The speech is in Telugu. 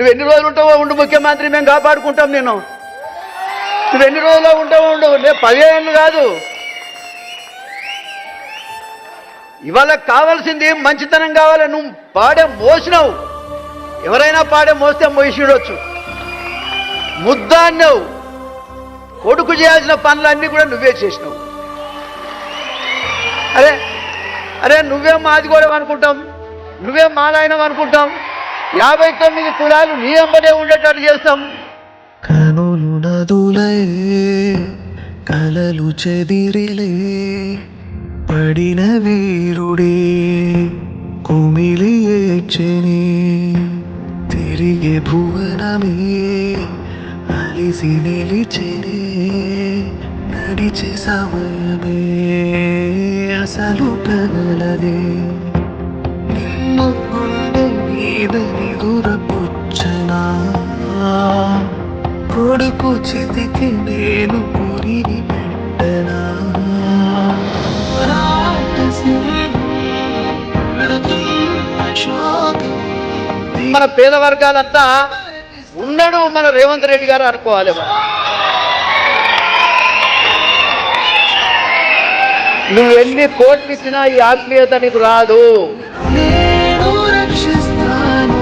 నువ్వు ఎన్ని రోజులు ఉంటావో ఉండు ముఖ్యమంత్రి మేము కాపాడుకుంటాం నేను నువ్వు ఎన్ని రోజులు ఉంటావో ఉండు నేను పదిహేను కాదు. ఇవాళ కావాల్సింది మంచితనం కావాలి నువ్వు పాడే మోసినావు. ఎవరైనా పాడే మోస్తే మోసిడొచ్చు ముద్ద అన్నావు కొడుకు చేయాల్సిన పనులన్నీ కూడా నువ్వే చేసినావు. అరే అరే నువ్వే మాది కూడా అనుకుంటాం. నువ్వే మాలాయనం అనుకుంటాం. యాభై తొమ్మిది కులాలు నీ అంబడే ఉండేటట్టు చేస్తాం. కనులు నదులే కలలు చెదిరిలే పడిన వీరుడే కుమిలి ఏడ్చెని తిరిగే భువనమే అలిసి నిలిచెనే నడిచే సమయమే అసలు కలలదే. కొడుకు చితికి నేను పురిని మన పేద వర్గాలంతా ఉన్నాడు మన రేవంత్ రెడ్డి గారు అనుకోవాలి నువ్వు ఎన్ని కోట్లు ఇచ్చినా ఈ ఆత్మీయత నీకు రాదు. రక్షిస్తాను